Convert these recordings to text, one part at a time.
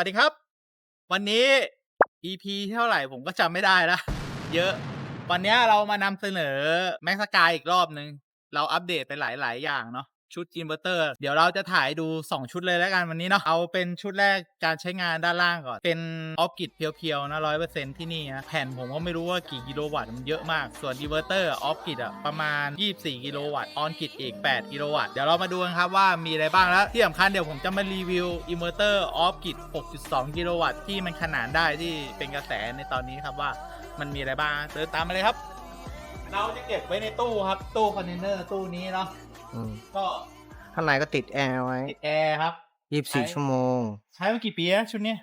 สวัสดีครับ วันนี้ EP เท่าไหร่ผมก็จำไม่ได้ละเยอะ วันนี้เรามานำเสนอแม็กสกายอีกรอบนึง เราอัปเดตไปหลาย ๆ อย่างเนาะ ชุดอินเวอร์เตอร์เดี๋ยวเราจะถ่ายดู 2 ชุดเลยแล้วกันวันนี้เนาะเอาเป็นชุดแรกการใช้งานด้านล่างก่อน เป็นออฟกิดเพียวๆนะร้อยเปอร์เซ็นต์ที่นี่นะแผ่นผมก็ไม่รู้ว่ากี่กิโลวัตต์มันเยอะมากส่วนอินเวอร์เตอร์ออฟกิดอะประมาณ 24 กิโลวัตต์ออนกิดอีก 8 กิโลวัตต์เดี๋ยวเรามาดูกันครับว่ามีอะไรบ้างแล้วที่สำคัญเดี๋ยวผมจะมารีวิวอินเวอร์เตอร์ออฟกิด6.2 กิโลวัตต์ที่มันขนานได้ที่เป็นกระแสในตอนนี้ครับว่ามันมีอะไรบ้างเดินตามมาเลยครับ เราจะเก็บไว้ในตู้ครับตู้คอนเทนเนอร์ตู้นี้เนาะ อืมก็ข้างในก็ติดแอร์ไว้ติดแอร์ครับ ยี่สิบสี่ใช้ชั่วโมง ใช้มากี่ปีแล้วชุดนี้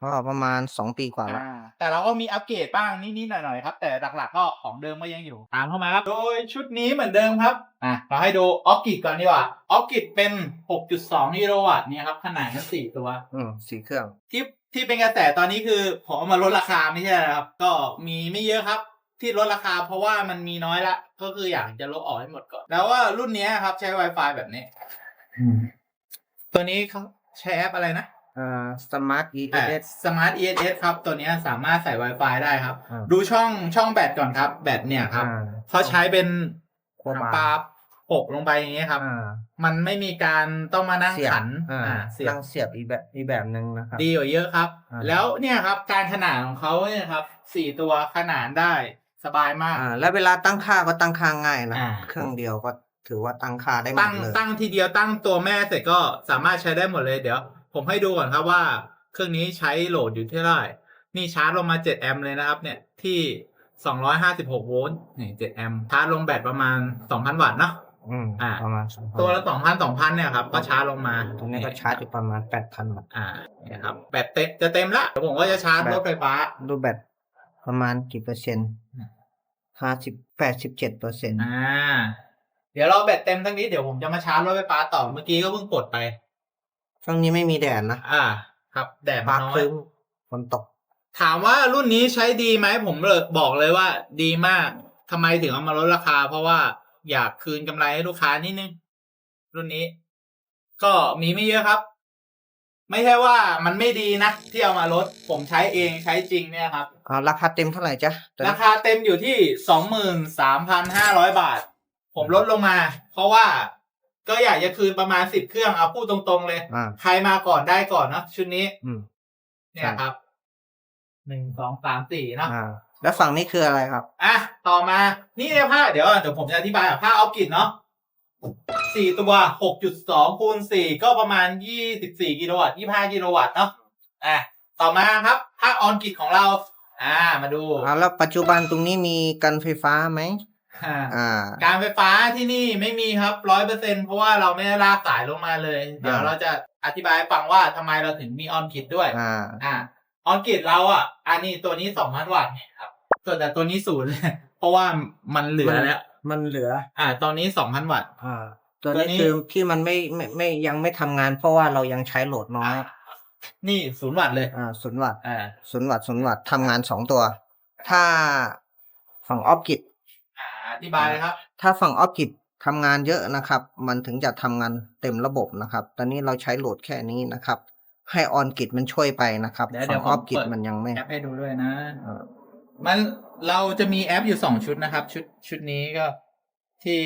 ก็ประมาณสองปีกว่าละอ่าแต่เราก็มีอัปเกรดบ้างนิดๆหน่อยๆครับ แต่หลักๆก็ของเดิมก็ยังอยู่ ตามเข้ามาครับ โดยชุดนี้เหมือนเดิมครับ อะเราให้ดูออฟกิดก่อนดีกว่าออฟกิดเป็น 6.2กิโลวัตต์เนี่ยครับ ขนาดทั้งสี่ตัว อืมสีเครื่อง ที่ที่เป็นกระแสตอนนี้คือผมเอามาลดราคาไม่ใช่เหรอครับ ก็มีไม่เยอะครับ ที่ลดราคาเพราะว่ามันมีน้อยละ ก็คืออยากจะลบออกให้หมดก่อน แล้วว่ารุ่นเนี้ยครับใช้ Wi-Fi แบบนี้ตัวนี้เขาใช้แอปอะไรนะอ่า smart e อ่า s Smart ESS ครับ ตัวเนี้ยสามารถใส่ Wi-Fi ได้ครับ อ่า ดูช่องช่องแบตก่อนครับ แบตเนี่ยครับอ่าเขาใช้เป็นขั้วบาปลาปกลงไปอย่างเงี้ยครับ อ่ามันไม่มีการต้องมานั่งเสียบขันอ่าอ่าเสียบ นั่งเสียบอีกแบบอีกแบบหนึ่งนะครับ ดีกว่าเยอะครับ อ่า แล้วเนี่ยครับ การขนานของเขาเนี่ยครับสี่ตัวขนานได้ สบายมากอ่าแล้วเวลาตั้งค่าก็ตั้งค่าง่ายนะอ่า เครื่องเดียวก็ถือว่าตั้งค่าได้หมตั้ดงเลยตั้งทีเดียวตั้งตัวแม่เสร็จก็สามารถใช้ได้หมดเลยเดี๋ยว ผมให้ดูก่อนครับว่า เครื่องนี้ใช้โหลดอยู่ที่เท่าไหร่นี่ชาร์จลงมา7แอมป์เลยนะครับ เนี่ยที่ 256โวลต์นี่7แอมป์ชาร์จลงแบตประมาณ 2,000 วัตต์เนาะ อืมอ่า ประมาณ2,000ตัวละ2,000 2,000เนี่ยครับก็ชาร์จลงมาตัวนี้ก็ชาร์จอยู่ประมาณแปดพันวัตต์อ่าเนี่ยครับแบตเต็มจะเต็มละเดี๋ยวผมก็จะชาร์จรถไฟฟ้า ดูแบต ประมาณกี่เปอร์เซ็นต์อืมห้าสิบแปดสิบเจ็ดเปอร์เซ็นต์อ่า เดี๋ยวเราแบตเต็มทั้งนี้เดี๋ยวผมจะมาชาร์จรถไฟฟ้าต่อเมื่อกี้ก็เพิ่งกดไป ช่วงนี้ไม่มีแดดนะ อ่า ครับ แดดมัฟ้านน้อครึ้ยมฝนตก ถามว่ารุ่นนี้ใช้ดีไหมผมเลยบอกเลยว่า ดีมากทำไมถึงเอามาลดราคา เพราะว่าอยากคืนกำไรให้ลูกค้านิดนึง รุ่นนี้ ก็มีไม่เยอะครับ ไม่ใช่ว่ามันไม่ดีนะที่เอามาลด ผมใช้เองใช้จริงเนี่ยครับ อ่าราคาเต็มเท่าไหร่จ๊ะตัวนี้ราคาเต็มอยู่ที่สองหมื่นสามพันห้าร้อยบาท ผมลดลงมา เพราะว่าก็อยากจะคืนประมาณสิบเครื่องเอาพูดตรงๆเลยอ่าใครมาก่อนได้ก่อนเนอะชุดนี้อืมเนี่ยใช่ครับหนึ่งสองสามสี่เนาะอ่าแล้วฝั่งนี้คืออะไรครับ อะ ต่อมา นี่เนี่ยผ้าเดี๋ยวเดี๋ยวผมจะอธิบายอะผ้าออฟกิดเนาะสี่ตัวหกจุดสองคูณสี่ก็ประมาณยี่สิบสี่กิโลวัตต์ยี่ห้ากิโลวัตต์เนาะอะต่อมาครับผ้าออนกิดของเรา อ่ามาดูอ่าแล้วปัจจุบันตรงนี้มีกันไฟฟ้าไหมอ่าอ่า การไฟฟ้าที่นี่ไม่มีครับร้อยเปอร์เซ็นเพราะว่าเราไม่ได้ลากสายลงมาเลย เดี๋ยวอ่าเราจะอธิบายให้ฟังว่าทำไมเราถึงมีออนกิดด้วย อ่าอ่าออนกิดเราอะ อันนี้ตัวนี้สองพันวัตต์ครับ ส่วนแต่ตัวนี้ศูนย์เพราะว่ามันเหลือแล้วมันเหลือ อ่า ตอนนี้สองพันวัตต์อ่าตัวตัวนี้นี้คือที่มันไม่ไม่ไม่ยังไม่ทำงาน เพราะว่าเรายังใช้โหลดน้อย นี่ศูนย์วัตต์เลย อ่าศูนย์วัตต์อ่าศูนย์วัตต์ศูนย์วัตต์ทำงานสองตัว ถ้าฝั่งออฟกิดอ่าอธิบายเลยครับ ถ้าฝั่งออฟกิดทำงานเยอะนะครับ มันถึงจะทำงานเต็มระบบนะครับ ตอนนี้เราใช้โหลดแค่นี้นะครับ ให้ออนกิดมันช่วยไปนะครับเดี๋ยวเดี๋ฝั่ยวงออฟกิดผมเปิดมันยังไม่แอปให้ดูด้วยนะอ่ามันเราจะมีแอปอยู่สองชุดนะครับ ชุดชุดนี้ก็ที่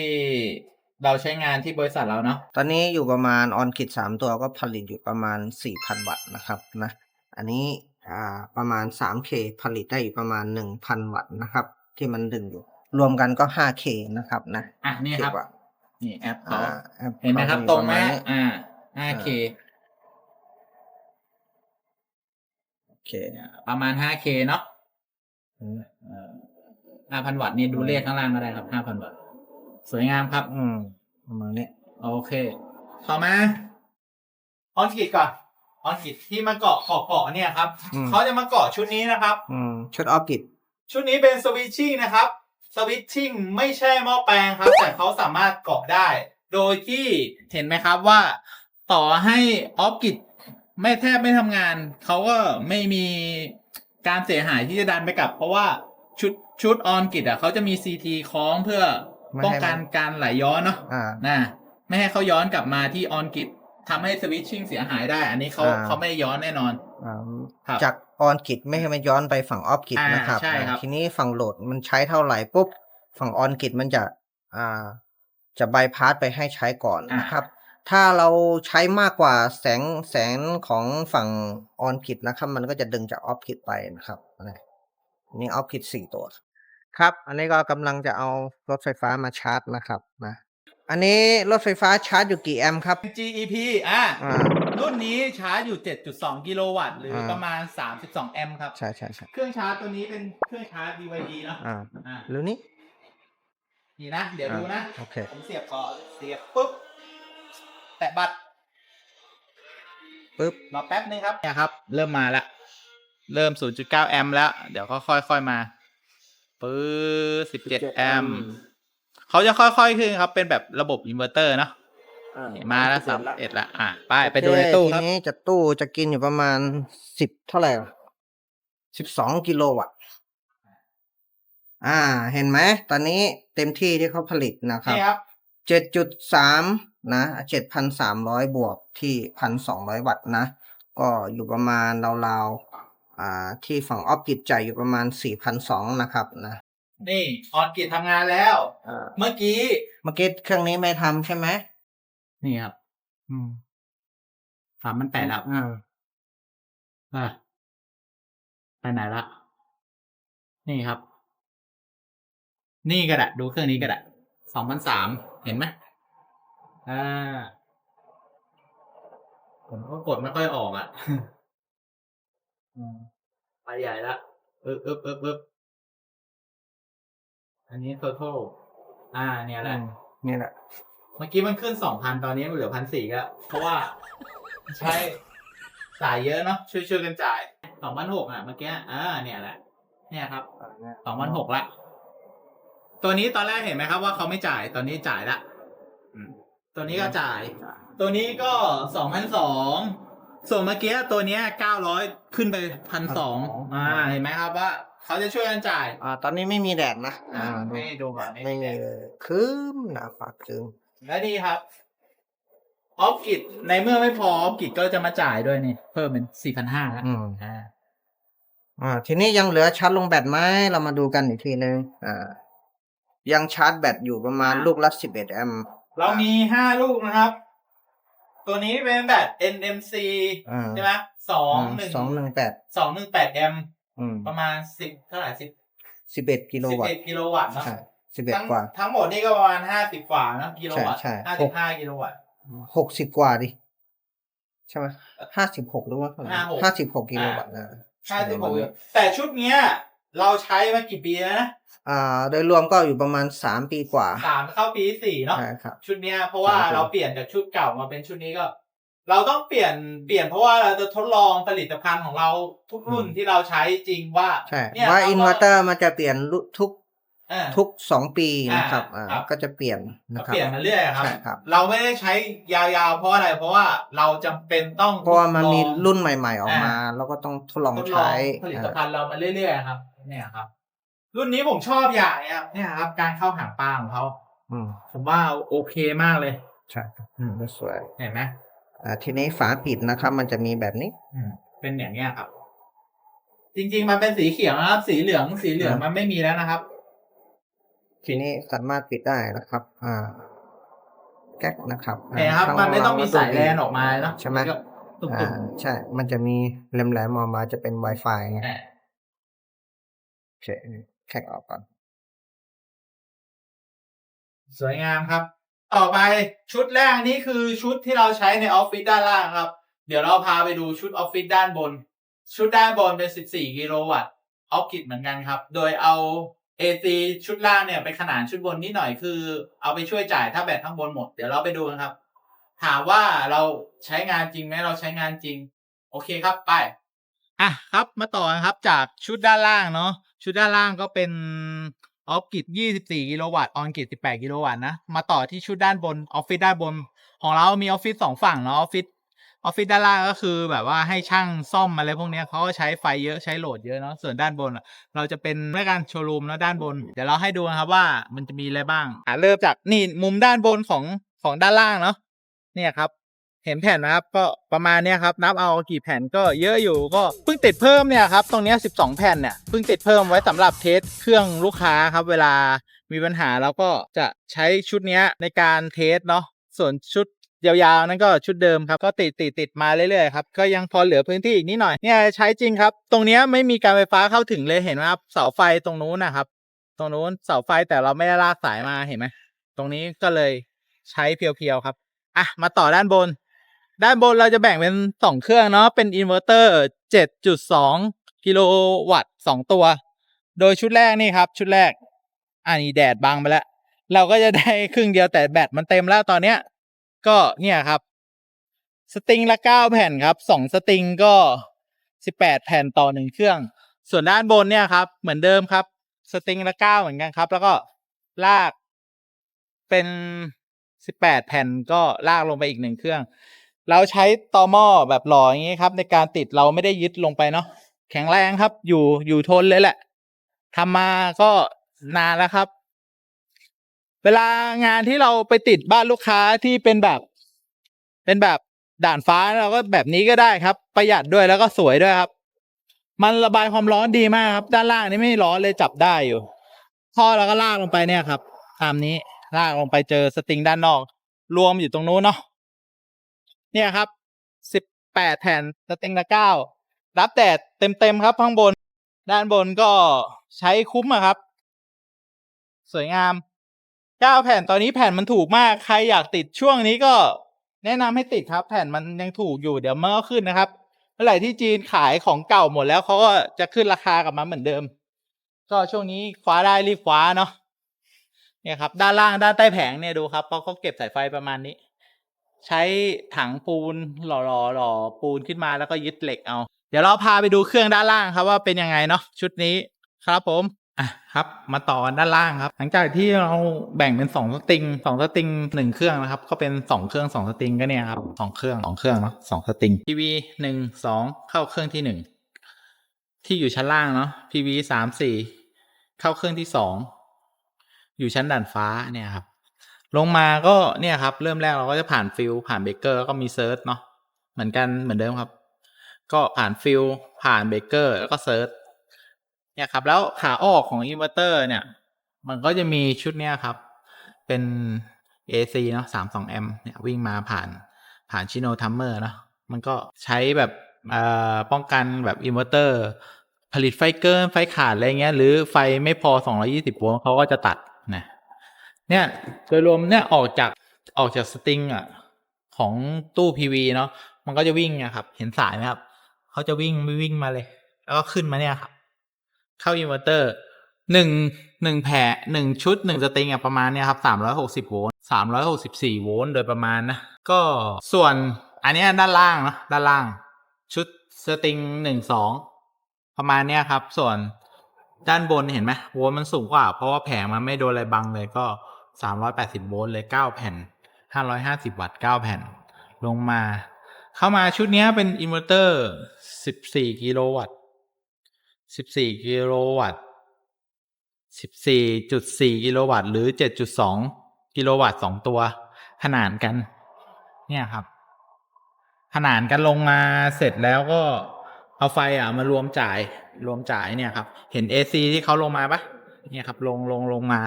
เราใช้งานที่บริษัทเราเนาะตอนนี้อยู่ประมาณออนกิดสามตัวก็ผลิตอยู่ประมาณสี่พันวัตต์นะครับนะอันนี้อ่าประมาณสามเคผลิตได้อยู่ประมาณหนึ่งพันวัตต์นะครับ ที่มันดึงอยู่ รวมกันก็ห้าเคนะครับนะอะนี่ครับเก็วัตต์นี่แอปเขาอ่าแอปเห็นไหมครับขาตรงไหมปะาณนี้อ่า 5K โอเคประมาณ 5K เนาะอืมห้าพันวัตต์นี่ดูเลขข้างล่างก็ได้ครับห้าพันวัตต์ สวยงามครับ อืม ประมาณนี้โอเค ต่อมาออนกิดก่อนออนกิดที่มาเกาะขอบเกาะเนี่ยครับอืม เขาจะมาเกาะชุดนี้นะครับ อืมชุดออฟกิดชุดนี้เป็นสวิตชิ่งนะครับ สวิตชิ่งไม่ใช่หม้อแปลงครับ แต่เขาสามารถเกาะได้ โดยที่เห็นไหมครับว่า ต่อให้ออฟกิดไม่แทบไม่ทำงาน เขาก็ไม่มีการเสียหายที่จะดันไปกลับ เพราะว่าชุดชุดออนกิดอะเขาจะมีซีทีคล้องเพื่อ ป้องกันการไหลย้อนเนาะอ่านะไม่ให้เขาย้อนกลับมาที่ออนกิดทำให้สวิตชิ่งเสียหายได้ อันนี้เขาอ่าเขาไม่ย้อนแน่นอนอ่าครับจากออนกิจไม่ให้มันย้อนไปฝั่งออฟกิจอ่านะครับใช่ครับอ่าทีนี้ฝั่งโหลดมันใช้เท่าไหร่ปุ๊บฝั่งออนกิจมันจะอ่าจะบายพาสไปให้ใช้ก่อนนะครับ ถ้าเราใช้มากกว่าแสงแสงของฝั่งออนกิจนะครับ มันก็จะดึงจากออฟกิจไปนะครับนะนี่ออฟกิจสี่ตัว ครับ อันนี้ก็กำลังจะเอารถไฟฟ้ามาชาร์จนะครับนะอันนี้รถไฟฟ้าชาร์จอยู่กี่แอมป์ครับ GEP อะอ่า รุ่นนี้ชาร์จอยู่ 7.2 กิโลวัตต์หรืออา ประมาณ 32 แอมป์ครับ ใช่ใช่ใช่เครื่องชาร์จตัวนี้เป็นเครื่องชาร์จ BYD เนอะอ่าอ่าหรือนี่นี่นะ เดี๋ยวดูนะ โอเค ผมเสียบก่อนเสียบปุ๊บ แตะบัตรปึ๊บ รอแป๊บนึงครับเนี่ยครับ เริ่มมาแล้วเริ่ม 0.9 แอมป์แล้ว เดี๋ยวก็ค่อยๆมา ปื๊ด17แอมป์เขาจะค่อยๆขึ้นครับ เป็นแบบระบบอินเวอร์เตอร์เนาะอ่นี่มาแล้วสามเอ็ดละอะไปไปโอเคดูในตู้ครับทีนี้จะตู้จะกินอยู่ประมาณสิบเท่าไหร่สิบสองกิโลวัตต์อ่า เห็นไหม ตอนนี้เต็มที่ที่เขาผลิตนะครับนี่ครับเจ็ดจุดสามนะเจ็ดพันสามร้อยบวกที่พันสองร้อยวัตต์นะ ก็อยู่ประมาณราวๆ อ่าที่ฝั่งออฟกิจจ่ายอยู่ประมาณสี่พันสองนะครับนะนี่ออนกิจทำงานแล้ว อ่าเมื่อกี้เมื่อกี้เครื่องนี้ไม่ทำใช่ไหมนี่ครับอืมสามมันแปดแล้วอ่าอะไปไหนละ นี่ครับ นี่ก็ได้ดูเครื่องนี้ก็ได้สองพันสามเห็นไหมอ่าผมก็กดไม่ค่อยออกอะอืม ไปใหญ่ละอึบอึบอึบอึบอันนี้ total อ่า เนี่ยแหละอืมนี่แหละ เมื่อกี้มันขึ้นสองพันตอนนี้มันเหลือพันสี่ก็เพราะว่าใช้จ่ายเยอะเนาะช่วยช่วยๆกันจ่ายสองพันหกอะเมื่อกี้อ่าเนี่ยแหละ เนี่ยครับสองพันหกละ ตัวนี้ตอนแรกเห็นไหมครับว่าเขาไม่จ่ายตอนนี้จ่ายละอืมตัวนี้ก็จ่าย ตัวนี้ก็สองพันสอง ส่วนเมื่อกี้ตัวเนี้ยเก้าร้อยขึ้นไปพันสองอ่าเห็นไหมครับว่าเขาจะช่วยกันจ่ายอ่า ตอนนี้ไม่มีแดดนะอ่าไม่ดูก่อนไม่มีเลยคืมหนาฝากคืมและนี่ครับออฟกิจในเมื่อไม่พอออฟกิจก็จะมาจ่ายด้วยนี่ เพิ่มเป็นสี่พันห้าแล้วอืมอ่าอ่า ทีนี้ยังเหลือชาร์จลงแบตไหมเรามาดูกันอีกทีนึงอ่า ยังชาร์จแบตอยู่ประมาณลูกละสิบเอ็ดแอมป์ เรามีห้าลูกนะครับ ตัวนี้เป็นแบบ NMC อ่าใช่ไหมสองหนึ่งสองหนึ่งแปดสองหนึ่งแปดแอมป์อืมประมาณสิบเท่าไหร่สิบสิบเอ็ดกิโลสิบวัตเอ็ดต์กิโลวัตต์เนาะใช่สิบเอ็ดทั้งกว่า ทั้งหมดนี่ก็ประมาณห้าสิบกว่านะกิโลวัตต์ใช่ใช่ ห้าสิบห้ากิโลวัตต์ หกสิบกว่าดิ ใช่ไหมห้าสิบหกหรือว่า56ห้าสิบหกกิโลวัตต์นะ ห้าสิบหกแต่ชุดเนี้ย เราใช้มากี่ปีแล้วนะอ่า โดยรวมก็อยู่ประมาณสามปีกว่าสามเข้าปีที่สี่เนาะใช่ครับ ชุดเนี้ยเพราะว่าสามปีเราเปลี่ยนจากชุดเก่ามาเป็นชุดนี้ก็ เราต้องเปลี่ยนเปลี่ยนเพราะว่าเราจะทดลองผลิตภัณฑ์ของเราทุกรุ่นที่เราใช้จริงว่าใช่เนี่ยว่าเราก็อินเวอร์เตอร์มันจะเปลี่ยนลุทุกเออทุกสองปีนะครับอ่าอ่าครับก็จะเปลี่ยนก็นะครับเปลี่ยนมาเรื่อยครับใช่ครับ เราไม่ได้ใช้ยาวๆเพราะอะไร เพราะว่าเราจำเป็นต้องเพราะว่ามันมีทดลองรุ่นใหม่ ๆ ออกมาอ่าแล้วก็ต้องทดลองทดลอใช้งผลิตภัณฑ์เรามาเรื่อยๆครับ เนี่ยครับ รุ่นนี้ผมชอบอย่างเนี้ยครับเนี่ยครับ การเข้าหางปลาของเขาอืมผมว่าโอเคมากเลยใช่อืมสวยเห็นไหมอ่าทีนี้ฝาปิดนะครับ มันจะมีแบบนี้ อืมเป็นอย่างเนี้ยครับ จริง ๆ มันเป็นสีเขียวนะครับ สีเหลืองสีเหลืองอ่ามัมันไม่มีแล้วนะครับ ทีนี้สามารถปิดได้นะครับ อ่า แก๊กนะครับเห็นไหมครับ ข้างมันไม่ต้องมีล่สายแลนออกมาเนอะใช่ไหมนก็ตุ่อ่ามใช่ มันจะมีแหลมๆออกมาจะเป็น Wi-Fi ไงๆอ่าโอ เคแค่ออกก่อน สวยงามครับ ต่อไปชุดแรกนี่คือชุดที่เราใช้ในออฟฟิศด้านล่างครับ เดี๋ยวเราพาไปดูชุดออฟฟิศด้านบน ชุดด้านบนเป็น 14 กิโลวัตต์ออฟกิดเหมือนกันครับ โดยเอา AC ชุดล่างเนี่ยไปขนานชุดบนนิดหน่อยคือ เอาไปช่วยจ่ายถ้าแบตข้างบนหมด เดี๋ยวเราไปดูกันครับ ถามว่าเราใช้งานจริงไหมเราใช้งานจริง โอเคครับไป อะครับมาต่อนะครับจากชุดด้านล่างเนาะ ชุดด้านล่างก็เป็นออฟกิด24 กิโลวัตต์ ออนกิด18 กิโลวัตต์นะ มาต่อที่ชุดด้านบน ออฟฟิศด้านบน ของเรามีออฟฟิศสองฝั่งเนาะ ออฟฟิศ ออฟฟิศด้านล่างก็คือแบบว่าให้ช่างซ่อมอะไรพวกนี้เขาก็ใช้ไฟเยอะ ใช้โหลดเยอะเนาะ ส่วนด้านบน เราจะเป็นรายการโชว์รูมเนาะด้านบน เดี๋ยวเราให้ดูนะครับว่ามันจะมีอะไรบ้าง อะเริ่มจากนี่มุมด้านบนของของด้านล่างเนาะ เนี่ยครับ เห็นแผ่นนะครับก็ประมาณเนี้ยครับนับเอากี่แผ่นก็เยอะอยู่ก็เพิ่งติดเพิ่มเนี่ยครับตรงเนี้ย12 แผ่นเนี่ยเพิ่งติดเพิ่มไว้สำหรับเทสเครื่องลูกค้าครับเวลามีปัญหาเราก็จะใช้ชุดเนี้ยในการเทสเนาะส่วนชุดยาวๆนั่นก็ชุดเดิมครับก็ติดติดติดมาเรื่อยๆครับก็ยังพอเหลือพื้นที่อีกนิดหน่อยเนี่ยใช้จริงครับ ตรงเนี้ยไม่มีการไฟฟ้าเข้าถึงเลยเห็นไหมครับเสาไฟตรงนู้นนะครับ ตรงนู้นเสาไฟแต่เราไม่ได้ลากสายมาเห็นไหมตรงนี้ก็เลยใช้เพียวๆครับอะมาต่อด้านบน ด้านบนเราจะแบ่งเป็นสองเครื่องเนาะเป็นอินเวอร์เตอร์7.2 กิโลวัตต์สองตัว โดยชุดแรกนี่ครับ ชุดแรกอ่านี่แดดบังไปแล้ว เราก็จะได้ครึ่งเดียวแต่แบตมันเต็มแล้วตอนเนี้ย ก็เนี่ยครับ สตริงละเก้าแผ่นครับสองสตริงก็สิบแปดแผ่นต่อหนึ่งเครื่อง ส่วนด้านบนเนี่ยครับ เหมือนเดิมครับ สตริงละเก้าเหมือนกันครับ แล้วก็ลากเป็นสิบแปดแผ่นก็ลากลงไปอีกหนึ่งเครื่อง เราใช้ตอหม้อแบบหล่ออย่างนี้ครับ ในการติดเราไม่ได้ยึดลงไปเนาะแข็งแรงครับ อยู่อยู่ทนเลยแหละทำมาก็นานแล้วครับ เวลางานที่เราไปติดบ้านลูกค้าที่เป็นแบบ เป็นแบบด่านฟ้าเราก็แบบนี้ก็ได้ครับ ประหยัดด้วยแล้วก็สวยด้วยครับ มันระบายความร้อนดีมากครับ ด้านล่างนี่ไม่ร้อนเลยจับได้อยู่ท่อเราก็ลากลงไปเนี่ยครับ ตามนี้ลากลงไปเจอสตริงด้านนอก รวมอยู่ตรงนู้นเนาะ เนี่ยครับสิบแปดแผ่นสตริงละเก้ารับแดดเต็มๆครับข้างบน ด้านบนก็ใช้คุ้มอะครับ สวยงามเก้าแผ่นตอนนี้แผ่นมันถูกมากใครอยากติดช่วงนี้ก็แนะนำให้ติดครับ แผ่นมันยังถูกอยู่เดี๋ยวมันก็ขึ้นนะครับเมื่อไหร่ที่จีนขายของเก่าหมดแล้วเขาก็จะขึ้นราคากลับมาเหมือนเดิม ก็ช่วงนี้คว้าได้รีบคว้าเนาะเนี่ยครับ ด้านล่างด้านใต้แผงเนี่ยดูครับเพราะเขาเก็บสายไฟประมาณนี้ ใช้ถังปูนหล่อหล่อหล่อปูนขึ้นมาแล้วก็ยึดเหล็กเอา เดี๋ยวเราพาไปดูเครื่องด้านล่างครับว่าเป็นยังไงเนาะชุดนี้ครับผมอะครับ มาต่อด้านล่างครับ หลังจากที่เราแบ่งเป็นสองสตริงสองสตริงหนึ่งเครื่องนะครับ ก็เป็นสองเครื่องสองสตริงก็เนี่ยครับสองเครื่องสองเครื่องเนาะสองสตริงทีวีหนึ่งสองเข้าเครื่องที่หนึ่งที่อยู่ชั้นล่างเนาะพีวีสามสี่เข้าเครื่องที่สองอยู่ชั้นด่านฟ้าเนี่ยครับ ลงมาก็เนี่ยครับ เริ่มแรกเราก็จะผ่านฟิลผ่านเบเกอร์แล้วก็มีเซิร์ชเนาะเหมือนกันเหมือนเดิมครับ ก็ผ่านฟิลผ่านเบเกอร์แล้วก็เซิร์ชเนี่ยครับ แล้วขาออกของอินเวอร์เตอร์เนี่ย มันก็จะมีชุดเนี้ยครับ เป็น AC เนาะสามสองแอมเนี่ยวิ่งมาผ่านผ่านชิโนทัมเมอร์เนาะมันก็ใช้แบบอ่อป้องกันแบบอินเวอร์เตอร์ ผลิตไฟเกินไฟขาดอะไรเงี้ย หรือไฟไม่พอ 220 โวลต์เขาก็จะตัด เนี่ยโดยรวมเนี่ยออกจากออกจากสตริงอะของตู้ PV เนาะมันก็จะวิ่งอะครับ เห็นสายไหมครับเขาจะวิ่งวิ่งมาเลย แล้วก็ขึ้นมาเนี่ยครับ เข้าอินเวอร์เตอร์หนึ่งหนึ่งแผงหนึ่งชุดหนึ่งสตริงอะประมาณเนี้ยครับสามร้อยหกสิบโวลต์สามร้อยหกสิบสี่โวลต์โดยประมาณนะ ก็ส่วนอันนี้ด้านล่างเนอะด้านล่าง ชุดสตริงหนึ่งสองประมาณเนี้ยครับ ส่วนด้านบนเห็นไหมโวลต์มันสูงกว่า เพราะว่าแผงมันไม่โดนอะไรบังเลยก็ สามร้อยแปดสิบโวลต์เลยเก้าแผ่นห้าร้อยห้าสิบวัตต์เก้าแผ่น ลงมา เข้ามาชุดนี้เป็นอินเวอร์เตอร์สิบสี่กิโลวัตต์สิบสี่กิโลวัตต์สิบสี่จุดสี่กิโลวัตต์ หรือเจ็ดจุดสองกิโลวัตต์สองตัว ขนานกัน เนี่ยครับ ขนานกันลงมาเสร็จแล้วก็เอาไฟอะมารวมจ่ายรวมจ่ายเนี่ยครับ เห็น AC ที่เขาลงมาปะเนี่ยครับ ลงลงลงมา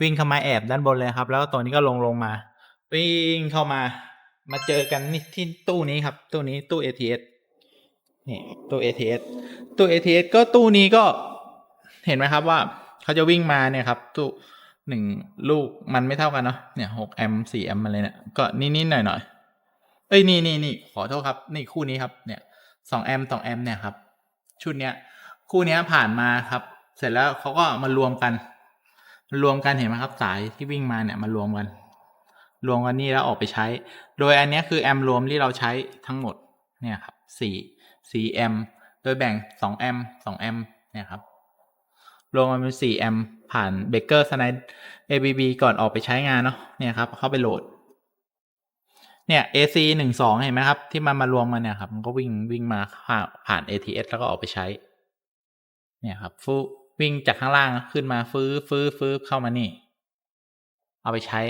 วิ่งเข้ามาแอบด้านบนเลยครับ แล้วตัวนี้ก็ลงลงมา วิ่งเข้ามา มาเจอกันนี่ที่ตู้นี้ครับ ตู้นี้ตู้ ATS นี่ตู้ ATS ตู้ ATS ก็ตู้นี้ก็เห็นไหมครับว่าเขาจะวิ่งมาเนี่ยครับ ตู้หนึ่งลูกมันไม่เท่ากันเนาะเนี่ยหกแอมสี่แอมอะไรเนี่ยก็นิดๆหน่อยๆเอ้ยนี่นี่นี่ขอโทษครับนี่คู่นี้ครับเนี่ยสองแอมสองแอมเนี่ยครับ ชุดเนี้ย คู่เนี้ยผ่านมาครับ เสร็จแล้วเขาก็มารวมกัน รวมกันเห็นไหมครับ สายที่วิ่งมาเนี่ยมารวมกัน รวมกันนี่แล้วออกไปใช้ โดยอันนี้คือแอมรวมที่เราใช้ทั้งหมดเนี่ยครับสี่สี่แอมโดยแบ่งสองแอมสองแอมเนี่ยครับรวมกันเป็นสี่แอมผ่านเบเกอร์สไนด์ ABB ก่อนออกไปใช้งานเนาะเนี่ยครับเข้าไปโหลดเนี่ย AC หนึ่งสองเห็นไหมครับ ที่มันมารวมกันเนี่ยครับ มันก็วิ่งวิ่งมาผ่านผ่าน ATS แล้วก็ออกไปใช้ เนี่ยครับฟู วิ่งจากข้างล่างขึ้นมาฟื้อฟื้อฟื้อเข้ามานี่ เอาไปใช้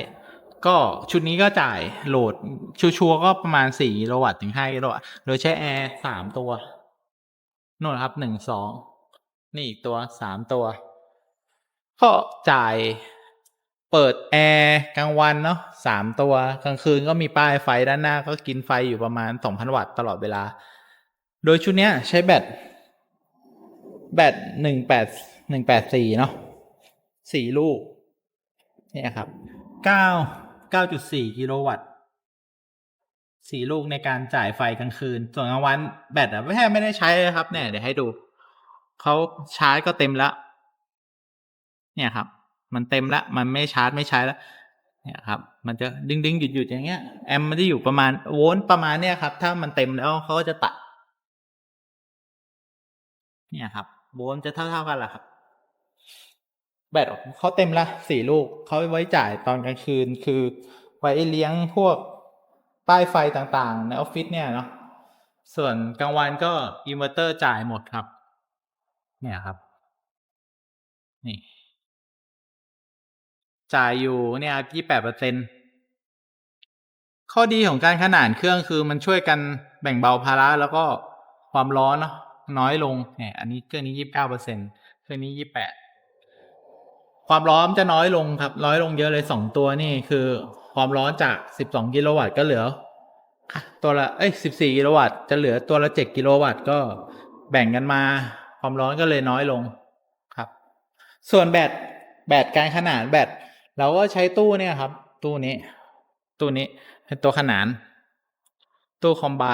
ก็ชุดนี้ก็จ่ายโหลดชัวร์ๆก็ประมาณสี่กิโลวัตต์ถึงห้ากิโลวัตต์โดยใช้แอร์สามตัวนู่นครับหนึ่งสองนี่อีกตัวสามตัว ก็จ่ายเปิดแอร์กลางวันเนาะสามตัวกลางคืนก็มีป้ายไฟด้านหน้าก็กินไฟอยู่ประมาณสองพันวัตต์ตลอดเวลา โดยชุดเนี้ยใช้แบตแบตหนึ่งแปด หนึ่งแปดสี่เนาะสี่ลูกเนี่ยครับเก้าเก้าจุดสี่กิโลวัตต์สี่ลูกในการจ่ายไฟกลางคืน ส่วนกลางวันแบตอะแทบไม่ได้ใช้เลยครับเนี่ยเดี๋ยวให้ดู เขาชาร์จก็เต็มแล้ว เนี่ยครับ มันเต็มล้วมันไม่ชาร์จไม่ใช้แล้วเนี่ยครับ มันจะดึงดึงหยุดหยุดอย่างเงี้ย แอมมันจะอยู่ประมาณโวลต์ประมาณเนี่ยครับ ถ้ามันเต็มแล้วเขาก็จะตัด เนี่ยครับ โวลต์จะเท่าเท่ากันแหละครับ แบตเขาเต็มละสี่ลูกเขาไว้จ่ายตอนกลางคืนคือ ไว้เลี้ยงพวกป้ายไฟต่างๆ ในออฟฟิศเนี่ยเนาะส่วนกลางวันก็อินเวอร์เตอร์จ่ายหมดครับ เนี่ยครับ นี่จ่ายอยู่เนี่ยยี่แปดเปอร์เซ็นข้อดีของการขนานเครื่องคือมันช่วยกันแบ่งเบาภาระแล้วก็ความร้อนเนาะน้อยลงเนี่ยอันนี้เครื่องนี้ยี่บเก้าเปอร์เซ็นเครื่องนี้ยี่แปด ความร้อนจะน้อยลงครับน้อยลงเยอะเลยสองตัวนี่คือ ความร้อนจากสิบสองกิโลวัตต์ก็เหลือตัวละเอ้ยสิบสี่กิโลวัตต์จะเหลือตัวละเจ็ดกิโลวัตต์ก็แบ่งกันมา ความร้อนก็เลยน้อยลงครับ ส่วนแบตแบตการขนานแบตเราก็ใช้ตู้เนี่ยครับ ตู้นี้ ตู้นี้เป็นตัวขนาน ตู้คอมไบ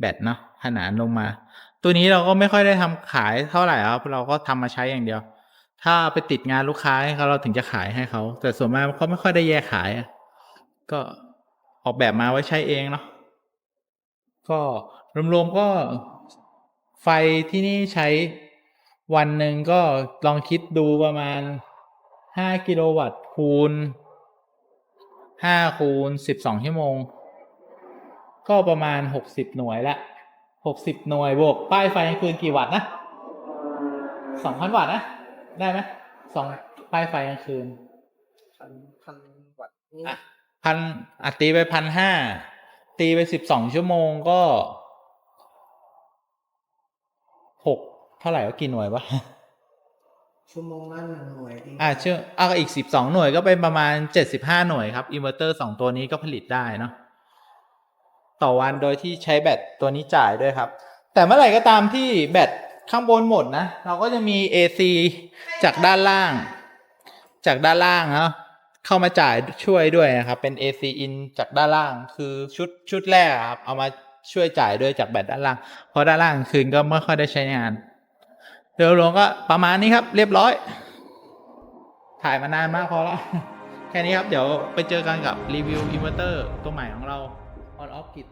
แบตเนาะขนานลงมา ตัวนี้เราก็ไม่ค่อยได้ทำขายเท่าไหร่ครับ เราก็ทำมาใช้อย่างเดียว ถ้าไปติดงานลูกค้าให้เขาเราถึงจะขายให้เขา แต่ส่วนมากเขาไม่ค่อยได้แยกขายอะก็ออกแบบมาไว้ใช้เองเนาะก็รวมๆก็ไฟที่นี่ใช้วันหนึ่งก็ลองคิดดูประมาณห้ากิโลวัตต์คูณห้าคูณสิบสองชั่วโมง ก็ประมาณหกสิบหน่วยละหกสิบหน่วยบวกป้ายไฟคืนกี่วัตต์นะสองพันวัตต์นะ ได้ไหมสองป้ายไฟกลางคืนพันพันวัตต์นี่อะพันอัตีไปพันห้าตีไปสิบสองชั่วโมงก็หกเท่าไหร่ก็กี่หน่วยวะชั่วโมงละหนึ่งหน่วยดีอ่าเชื่ออะอีกสิบสองหน่วยก็เป็นประมาณเจ็ดสิบห้าหน่วยครับอินเวอร์เตอร์สองตัวนี้ก็ผลิตได้เนาะต่อวันโดยที่ใช้แบตตัวนี้จ่ายด้วยครับ แต่เมื่อไหร่ก็ตามที่แบต ข้างบนหมดนะ เราก็จะมี AC จากด้านล่าง จากด้านล่างเนาะเข้ามาจ่ายช่วยด้วยนะครับ เป็น AC in จากด้านล่างคือชุดชุดแรกครับเอามาช่วยจ่ายด้วยจากแบตด้านล่าง เพราะด้านล่างคืนก็ไม่ค่อยได้ใช้งานเดี๋ยวรวมก็ประมาณนี้ครับ เรียบร้อย ถ่ายมานานมากพอและแค่นี้ครับ เดี๋ยวไปเจอกันกับรีวิวอินเวอร์เตอร์ตัวใหม่ของเรา on off grid